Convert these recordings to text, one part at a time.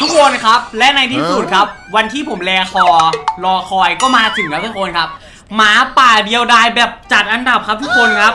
ทุกคนครับ และในที่สุดครับ วันที่ผมแลคอ รอคอยก็มาถึงแล้วทุกคนครับ หมาป่าเดียวดายแบบจัดอันดับครับทุกคนครับ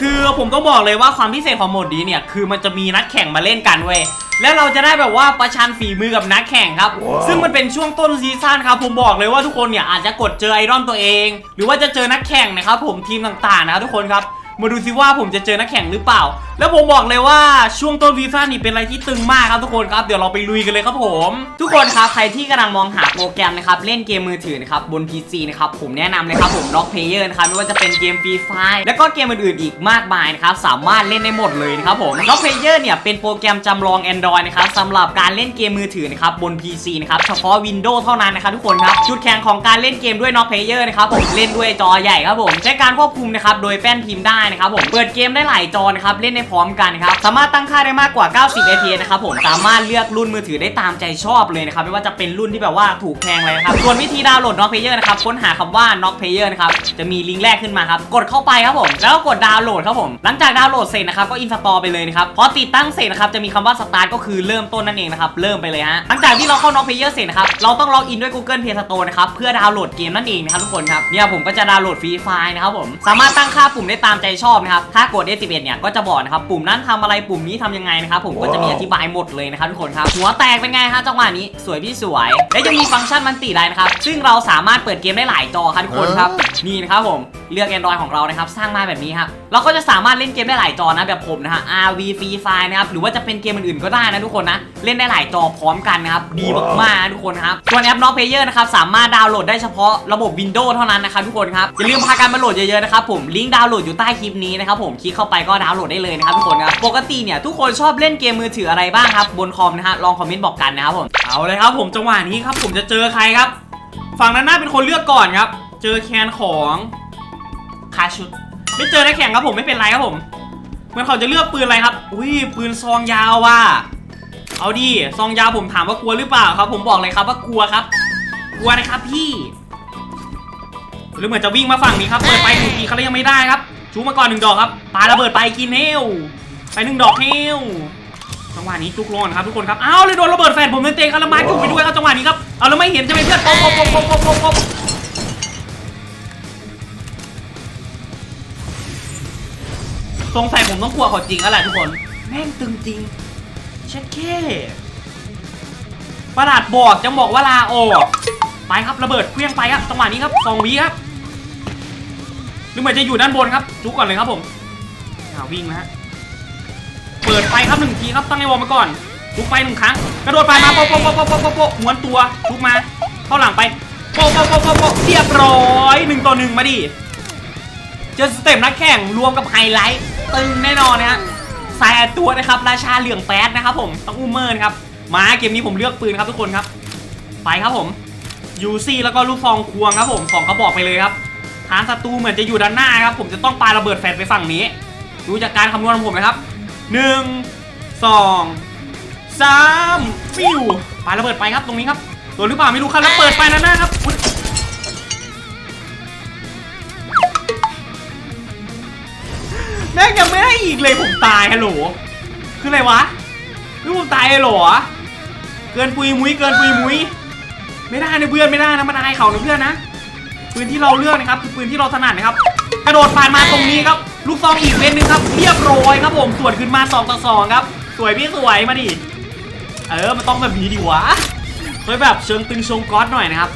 คือผมต้องบอกเลยว่าความพิเศษของโหมดนี้เนี่ย คือมันจะมีนักแข่งมาเล่นกันเว้ยแล้วเราจะได้แบบว่าประชันฝีมือกับนักแข่งครับ ซึ่งมันเป็นช่วงต้นซีซั่นครับ ผมบอกเลยว่าทุกคนเนี่ยอาจจะกดเจอไอรอนตัวเอง หรือว่าจะเจอนักแข่งนะครับผมทีมต่างๆนะครับทุกคนครับ มาดูซิว่าผมจะเจอนักแข่งหรือเปล่า แล้วผมบอกเลยว่าช่วงต้นซีซั่นนี่เป็นอะไรที่ตึงมากครับทุกคนครับ เดี๋ยวเราไปลุยกันเลยครับผม ทุกคนครับใครที่กำลังมองหาโปรแกรมนะครับ เล่นเกมมือถือนะครับบน PC นะครับผมแนะนำเลยครับผมล็อกเพลเยอร์นะครับไม่ว่าจะเป็นเกมฟรีไฟแล้วก็เกมอื่นๆอีกมากมายนะครับสามารถเล่นได้หมดเลยนะครับผมล็อกเพลเยอร์เนี่ยเป็นโปรแกรมจำลอง Android นะครับสำหรับการเล่นเกมมือถือนะครับบน PC นะครับเฉพาะ Windows เท่านั้นนะครับทุกคนครับจุดแข็งของการเล่นเกมด้วยน็อกเพลเยอร์นะครับผมเล่นด้วยจอใหญ่ครับผมใช้การควบคุมนะครับโดยแป้นพิมพ์ได้นะครับผมเปิดเกมได้หลายจอนะครับเล่นได้พร้อมกันครับสามารถตั้งค่าได้มากกว่า 90 fps นะครับผมสามารถเลือกรุ่นมือถือได้ตามใจชอบเลยนะครับไม่ว่าจะเป็นรุ่นที่แบบว่าถูกแพงเลยนะครับส่วนวิธีดาวน์โหลดน็อกเพลเยอร์นะครับค้นหาคำว่าน็อกเพลเยอร์นะครับจะมีลิงก์แรกขึ้นมาครับกดเข้าไปครับผมแล้วก็กดดาวน์โหลดครับผมหลังจากดาวน์โหลดเสร็จนะครับก็อินสตอลไปเลยนะครับพอติดตั้งเสร็จนะครับจะมีคำว่าสตาร์ทก็คือเริ่มต้นนั่นเองนะครับเริ่มไปเลยฮะหลังจากที่เราเข้าน็อกเพลเยอร์เสร็จนะครับเราต้องล็อกอินด้วย Google Play Store นะครับเพื่อดาวน์โหลดเกมนั่นเองนะครับทุกคนครับเนี่ยผมก็จะดาวน์โหลดฟรีไฟล์นะครับผมสามารถตั้งค่าปุ่มได้ตามใจชอบนะครับ ถ้ากด S11 เนี่ยก็จะบอกนะครับปุ่มนั้นทำอะไรปุ่มนี้ทำยังไงนะครับผมก็จะมีอธิบายหมดเลยนะครับทุกคนครับหัวแตกเป็นไงฮะจังหวะนี้สวยพี่สวย และยังมีฟังก์ชันมันติได้นะครับซึ่งเราสามารถเปิดเกมได้หลายจอครับทุกคนครับนี่นะครับผม เลือก Android ของเรานะครับ สร้างมาแบบนี้ครับเราก็จะสามารถเล่นเกมได้หลายจอนะแบบผมนะฮะ RV Free Fire นะครับหรือว่าจะเป็นเกมอื่นๆก็ได้นะทุกคนนะเล่นได้หลายจอพร้อมกันนะครับดีมากๆนะทุกคนครับส่วนแอป Knock Player นะครับสามารถดาวน์โหลดได้เฉพาะระบบ Windows เท่านั้นนะครับทุกคนครับอย่าลืมพากันมาโหลดเยอะๆนะครับผมลิงก์ดาวน์โหลดอยู่ใต้คลิปนี้นะครับผมคลิกเข้าไปก็ดาวน์โหลดได้เลยนะครับทุกคนครับปกติเนี่ยทุกคนชอบเล่นเกมมือถืออะไรบ้างครับบนคอมนะฮะลองคอมเมนต์บอกกันนะครับผมเอาเลยครับผมจังหวะนี้ครับผมจะเจอใครครับ ฝั่งนั้นน่าเป็นคนเลือกก่อนครับ เจอแคนของ คาชุด ไม่เจอได้แข่งครับผมไม่เป็นไรครับผมมันเขาจะเลือกปืนอะไรครับ อุ้ยปืนซองยาวว่ะ เอาดิซองยาวผมถามว่ากลัวหรือเปล่าครับ ผมบอกเลยครับว่ากลัวครับ กลัวนะครับพี่ หรือเหมือนจะวิ่งมาฝั่งนี้ครับ เปิดไปหนึ่งทีเขาเลยยังไม่ได้ครับ ชูมาก่อนหนึ่งดอกครับ ปาระเบิดไปกินเฮลไปหนึ่งดอกเฮลจังหวะนี้จุกโลนครับทุกคนครับ อ้าวเลยโดนระเบิดแฟนผมเต็มๆครับแล้วมาจุกไปด้วยครับจังหวะนี้ครับ เอาแล้วไม่เห็นใช่ไหมเพื่อนปบปบปบปบปบ สงสัยผมต้องกลัวเขาจริงแล้วแหละทุกคน แม่งตึงจริง เช็ดแค่ประหลาดบอกจะบอกว่าลาออกไปครับระเบิดเคลี้ยงไปครับจังหวะนี้ครับสองวิครับหรือเหมือนจะอยู่ด้านบนครับจุกก่อนเลยครับผมอาวิ่งนะฮะเปิดไปครับหนึ่งทีครับตั้งในวอลมาก่อนลุกไปหนึ่งครั้ง กระโดดไปมาโป๊ะโปะโปะโปะโปะโปะโปะม้วนตัวลุกมา เข้าหลังไปโป๊ะโปะโปะโปะโปะเรียบร้อยหนึ่งต่อหนึ่งมาดิเจอสเต็ปนักแข่งรวมกับไฮไลท์ ตึงแน่นอนนะฮะสายแอดตัวนะครับราชาเหลืองแป๊ดนะครับผมต้องอุ้มเมินครับมาเกมนี้ผมเลือกปืนครับทุกคนครับ ไปครับผมยูซี่แล้วก็ลูกซองควงครับผมสองกระบอกไปเลยครับฐานศัตรูเหมือนจะอยู่ด้านหน้าครับ ผมจะต้องปาระเบิดแฟลชไปฝั่งนี้ ดูจากการคำนวณของผมนะครับหนึ่งสองสามฟิวปาระเบิดไปครับตรงนี้ครับโดนหรือเปล่าไม่รู้ครับแล้วเปิดไปด้านหน้าครับ ยังไม่ได้อีกเลยผมตายฮัลโหลคืออะไรวะคือผมตายเลยเหรอเกินปุยมุ้ยเกินปุยมุ้ยไม่ได้นะเพื่อนไม่ได้นะมันอายเขานะเพื่อนนะปืนที่เราเลือกนะครับคือปืนที่เราถนัดนะครับกระโดดผ่านมาตรงนี้ครับ ลูกซองอีกเม็ดหนึงครับเรียบร้อยครับผมสวนขึ้นมา2ต่อ2ครับ สวยพี่สวยมาดิเออมันต้องแบบนี้ดิวะเฮ้ยแบบเชิงตึงชงก๊อตหน่อยนะครับ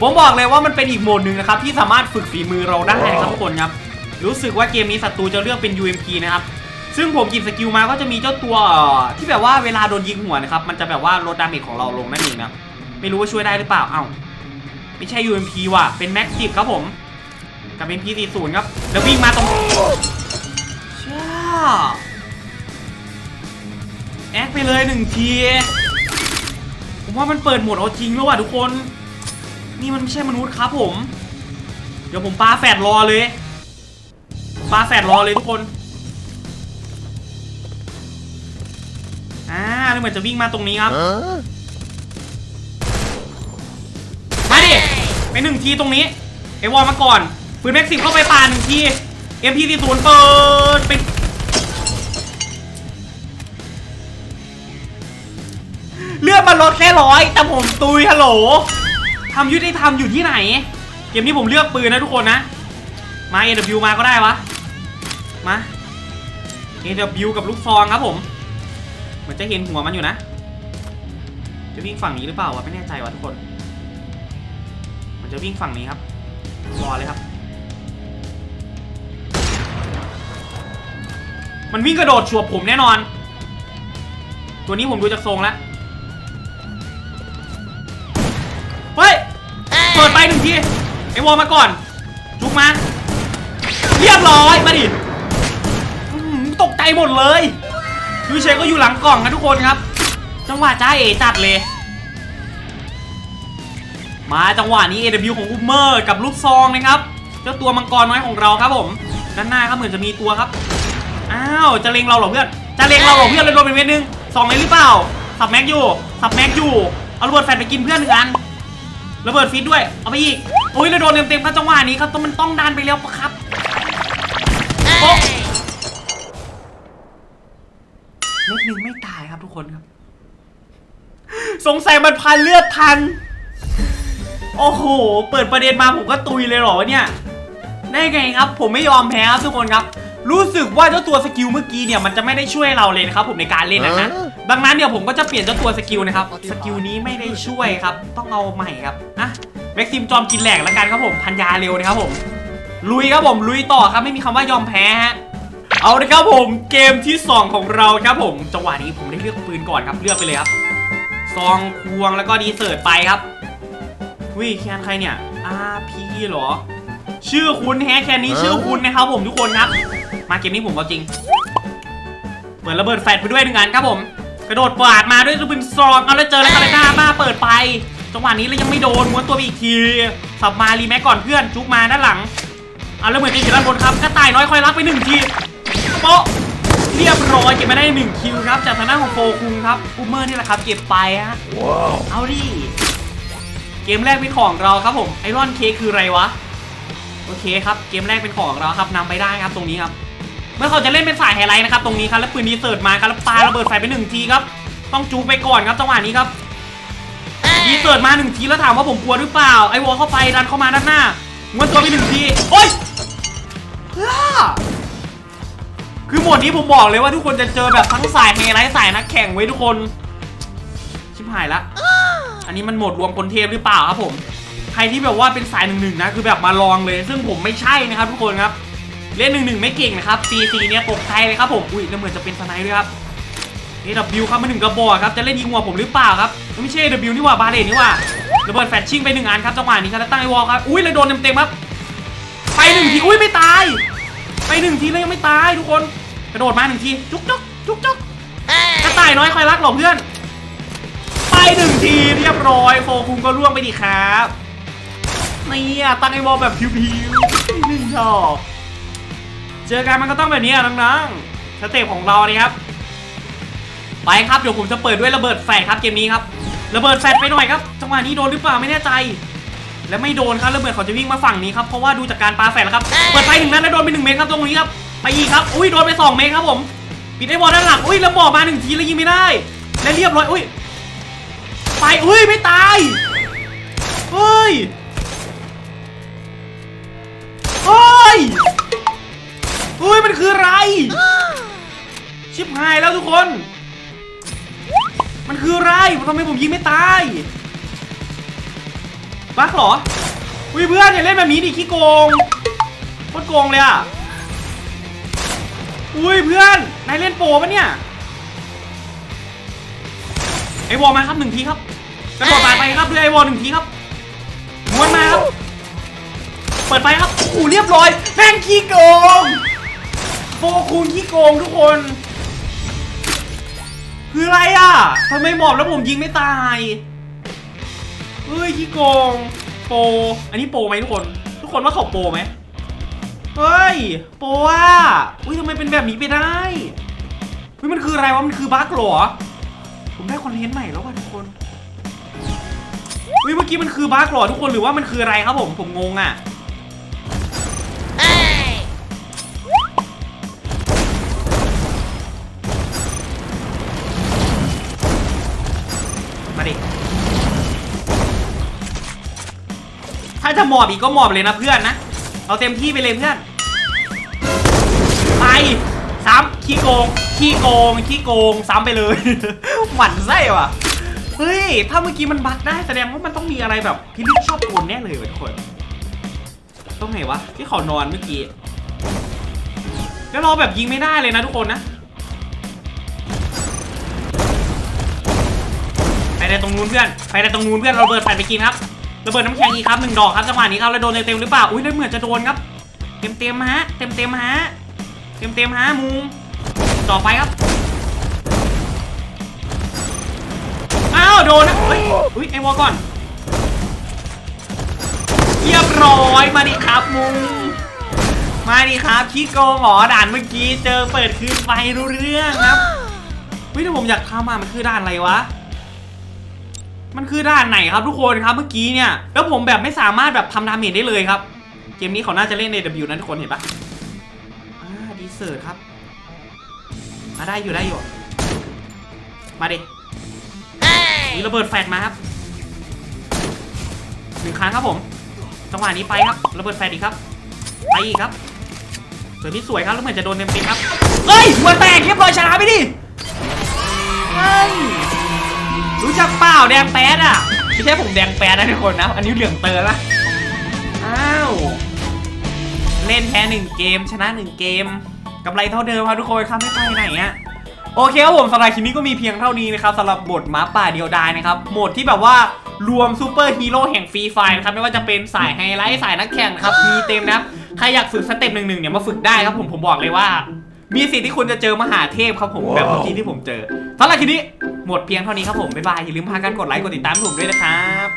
ผมบอกเลยว่ามันเป็นอีกโหมดหนึ่งนะครับที่สามารถฝึกฝีมือเราได้นะครับทุกคนครับรู้สึกว่าเกมนี้ศัตรูจะเลือกเป็น UMP นะครับ ซึ่งผมหยิบสกิลมาก็จะมีเจ้าตัวที่แบบว่าเวลาโดนยิงหัวนะครับ มันจะแบบว่าลดดาเมจของเราลงนั่นเองนะไม่รู้ว่าช่วยได้หรือเปล่าเอ้าไม่ใช่ UMP ว่ะเป็นแม็กซิครับผมกับ MP40 ครับ แล้ววิ่งมาตรงเช่าแอคไปเลยหนึ่งที ผมว่ามันเปิดโหมดเอาจริงแล้วว่ะทุกคน นี่มันไม่ใช่มนุษย์ครับผม เดี๋ยวผมปาแฟดรอเลยปาแฟดรอเลยทุกคน อ่าแล้วเหมือนจะวิ่งมาตรงนี้ครับ มาดิไปหนึ่งทีตรงนี้ไอวอลมาก่อนปืนแม็กซิมเข้าไปป่าหนึ่งที MP40 เปิดไปเลือดมันลดแค่ร้อยแต่ผมตุยฮัลโหลทำยุติธรรมอยู่ที่ไหน เกมนี้ผมเลือกปืนนะทุกคนนะ มา AW มาก็ได้วะ มา AW กับลูกซองครับผม เหมือนจะเห็นหัวมันอยู่นะ จะวิ่งฝั่งนี้หรือเปล่าวะไม่แน่ใจวะทุกคน มันจะวิ่งฝั่งนี้ครับรอเลยครับ มันวิ่งกระโดดฉวบผมแน่นอน ตัวนี้ผมดูจากทรงแล้วเฮ้ยเปิดไปหนึ่งทีไอ้วอลมาก่อนจุกมาเรียบร้อยมาดิอื้อหือตกใจหมดเลย ยูเชก็อยู่หลังกล่องนะทุกคนครับ จังหวะจ้าเอจัดเลย มาจังหวะนี้ AW ของอุมเมอร์กับลูกซองนะครับ เจ้าตัวมังกรน้อยของเราครับผม ด้านหน้าครับเหมือนจะมีตัวครับ อ้าวจะเลงเราเหรอเพื่อน จะเลงเราเหรอเพื่อนเลยโดนเป็นเม็ดนึงสองเลยหรือเปล่า สับแม็กอยู่ สับแม็กอยู่ เอาระเบิดแฟนไปกินเพื่อนหนึ่งอัน ระเบิดฟิตด้วย เอาไปอีก โอ้ยเราโดนเต็มๆครับจังหวะนี้ครับต้องมันต้องดันไปแล้วปะครับ เม็ดหนึ่งไม่ตายครับทุกคนครับ สงสัยมันพันเลือดทัน โอ้โห เปิดประเด็นมาผมก็ตุยเลยเหรอวะเนี่ย ได้ไงครับ ผมไม่ยอมแพ้ครับทุกคนครับ รู้สึกว่าเจ้าตัวสกิลเมื่อกี้เนี่ยมันจะไม่ได้ช่วยเราเลยนะครับผมในการเล่นนะฮะ ดังนั้นเดี๋ยวผมก็จะเปลี่ยนเจ้าตัวสกิลนะครับ สกิลนี้ไม่ได้ช่วยครับ ต้องเอาใหม่ครับอะแม็กซิมจอมกินแหลกแล้วกันครับผม พันยาเร็วนะครับผม ลุยครับผม ลุยต่อครับ ไม่มีคำว่ายอมแพ้ฮะ เอาเลยครับผมเกมที่ 2 ของเราครับผมจังหวะนี้ผมได้เลือกปืนก่อนครับเลือกไปเลยครับซองควงแล้วก็ดีเซิร์ตไปครับวิแคนใครเนี่ย RP เหรอ ชื่อคุณแฮะแคนนี้ชื่อคุณนะครับผมทุกคนครับ มาเกมนี้ผมเอาจริงเหมือนระเบิดแฟลชไปด้วยหนึ่งอันครับผม กระโดดปาดมาด้วยลูกปืนซองเอาแล้วเจอแล้วคาร์ด้ามาเปิดไป จังหวะนี้แล้วยังไม่โดนม้วนตัวไปอีกทีสับมารีแม็กก่อนเพื่อนจุกมาด้านหลังเอาแล้วเหมือนจะอยู่ด้านบนครับกระต่ายน้อยคอยรับไปหนึ่งที โป๊ะเรียบร้อยเก็บมาได้หนึ่งคิวครับ จากทางด้านของโฟคุงครับอูเมอร์นี่แหละครับ เก็บไปฮะเอาดิ เกมแรกเป็นของเราครับผมไอรอนเค้กคืออะไรวะ โอเคครับ เกมแรกเป็นของเราครับนำไปได้ครับตรงนี้ครับ เมื่อเขาจะเล่นเป็นฝ่ายไฮไลท์นะครับตรงนี้ครับแล้วปืนดีเซิร์ตมาครับแล้วปาระเบิดไฟไปหนึ่งทีครับ ต้องจูบไปก่อนครับจังหวะนี้ครับดีเซิร์ตมาหนึ่งทีแล้วถามว่าผมกลัวหรือเปล่าไอวอลเข้าไปดันเข้ามาด้านหน้าม้วนตัวไปหนึ่งทีโอ๊ยเพื่อ คือหมวดนี้ผมบอกเลยว่าทุกคนจะเจอแบบทั้งสายไฮไลท์สายนักแข่งไว้ทุกคน ชิบหายละ อันนี้มันหมดรวมคนเทพหรือเปล่าครับผม ใครที่แบบว่าเป็นสายหนึ่งหนึ่งนะคือแบบมาลองเลย ซึ่งผมไม่ใช่นะครับทุกคนครับ เล่นหนึ่งหนึ่งไม่เก่งนะครับซีซีเนี่ยตกใจเลยครับผม อุ้ยแล้วเหมือนจะเป็นสไนด์ด้วยครับนี่ดับบิวครับมาหนึ่งกระบอกครับ จะเล่นยิงหัวผมหรือเปล่าครับไม่ใช่ดับบิวนี่ว่าบาเลนนี่ว่าระเบิดแฟชชิ่งไปหนึ่งอันครับจังหวะนี้ครับแล้วตั้งไอวอลครับอุ้ยแล้วโดนเต็มๆครับไปหนึ่งทีอุ้ยไม่ตายไปหนึ่งทีแล้วยังไม่ตายทุกคน กระโดดมาหนึ่งที จุกจุกจุกจุกกระต่ายน้อยคอยรักหรอเพื่อน ไปหนึ่งทีเรียบร้อย โฟคุงก็ร่วงไปดีครับนี่อะตั้งไอวอลแบบพิวๆหนึ่งดอกเจอกันมันก็ต้องแบบนี้อะน้องๆสเต็ปของเรานี่ครับ ไปครับเดี๋ยวผมจะเปิดด้วยระเบิดแฟลชครับเกมนี้ครับระเบิดแฟลชไปหน่อยครับจังหวะนี้โดนหรือเปล่าไม่แน่ใจ และไม่โดนครับระเบิดเขาจะวิ่งมาฝั่งนี้ครับเพราะว่าดูจากการปาแฟลชแล้วครับเปิดไฟหนึ่งนัดแล้วโดนไปหนึ่งเมตรครับตรงนี้ครับ ไปอีกครับ อุ้ยโดนไปสองเมตรครับผม ปิดไอ้บอลด้านหลัง อุ้ยแล้วบอกมาหนึ่งทีแล้วยิงไม่ได้ และเรียบร้อย อุ้ย ไป อุ้ยไม่ตาย เฮ้ย เฮ้ย เฮ้ยมันคืออะไร ชิบหายแล้วทุกคน มันคืออะไรทำไมผมยิงไม่ตายบักเหรอ อุ้ยเพื่อนอย่าเล่นแบบนี้ดิขี้โกงโคตรโกงเลยอะ อุ้ยเพื่อน นายเล่นโปรปะเนี่ย ไอวอลมาครับหนึ่งทีครับกระโดดตายไปครับด้วยไอวอลหนึ่งทีครับม้วนมาครับ เปิดไฟครับโอ้เรียบร้อยแม่งขี้โกงโฟคูณขี้โกงทุกคน คืออะไรอะทำไมหมอบแล้วผมยิงไม่ตายเฮ้ยขี้โกง โป อันนี้โปไหมทุกคน ทุกคนว่าเขาโปไหม เฮ้ย โปรอะอุ้ยทำไมเป็นแบบนี้ไปได้เฮ้ยมันคืออะไรวะ มันคือบั๊กหรอ ผมได้คอนเทนต์ใหม่แล้วว่ะทุกคนวิเมื่อกี้มันคือบั๊กหรอทุกคนหรือว่ามันคืออะไรครับผม ผมงงอะถ้าจะหมอบอีกก็หมอบเลยนะเพื่อนนะ เอาเต็มที่ไปเลยเพื่อน ไปซ้ำขี้โกง ขี้โกง ขี้โกง ซ้ำไปเลย หมั่นไส้ว่ะ เฮ้ย ถ้าเมื่อกี้มันบักได้แสดงว่ามันต้องมีอะไรแบบพิลิชอบโกนแน่เลยทุกคนตรงไหนวะ ที่เขานอนเมื่อกี้ แล้วเราแบบยิงไม่ได้เลยนะทุกคนนะไปในตรงนู้นเพื่อน ไปในตรงนู้นเพื่อนเราเบิดไฟไปกินครับ ระเบิดน้ำแข็งอีกครับหนึ่งดอกครับจังหวะนี้ครับแล้วโดนเต็มๆหรือเปล่าอุ้ยได้เหมือนจะโดนครับ เต็มเต็มๆฮะเต็มเต็มๆฮะเต็มเต็มๆฮะมุงต่อไปครับอ้าวโดนนะเฮ้ยอุ้ยไอวอลก่อนเรียบร้อยมาดิครับมุงมาดิครับขี้โกงเหรอด่านเมื่อกี้เจอเปิดคืนไฟรู้เรื่องครับเฮ้ยแต่ผมอยากทำอะมันคือด่านอะไรวะ มันคือด่านไหนครับทุกคนครับเมื่อกี้เนี่ยแล้วผมแบบไม่สามารถแบบทำดาเมจได้เลยครับ เกมนี้เขาน่าจะเล่นใน W นะทุกคนเห็นปะอ่าดีเซอร์ครับมาได้อยู่ได้อยู่ มาดิมีระเบิดแฟดมาครับหนึ่งครั้งครับผม จังหวะนี้ไปครับ ระเบิดแฟดอีกครับ ไปอีกครับสวยพี่สวยครับแล้วเหมือนจะโดนเต็มๆครับ เฮ้ยหัวแตกเรียบร้อยชนะไปดิเฮ้ย รู้จักเปล่าแดงแป๊ดอะไม่ใช่ผมแดงแป๊ดนะทุกคนนะ อันนี้เหลืองเตอร์นะอ้าว เล่นแพ้หนึ่งเกมชนะหนึ่งเกมกำไรเท่าเดิมครับทุกคนครับไม่ไปไหนอะโอเคครับผมสำหรับคลิปนี้ก็มีเพียงเท่านี้นะครับสำหรับบทหมาป่าเดียวดายนะครับโหมดที่แบบว่ารวมซูเปอร์ฮีโร่แห่งฟรีไฟนะครับไม่ว่าจะเป็นสายไฮไลท์สายนักแข่งนะครับมีเต็มนะครับใครอยากฝึกสเต็ปหนึ่งหนึ่งเนี่ยมาฝึกได้ครับผมผมบอกเลยว่า มีสิทธิ์ที่คุณจะเจอมหาเทพครับผม แบบเมื่อกี้ที่ผมเจอสำหรับคลิปนี้หมดเพียงเท่านี้ครับผม บ๊ายบาย อย่าลืมพากันกดไลค์ กดติดตามให้ผมด้วยนะครับ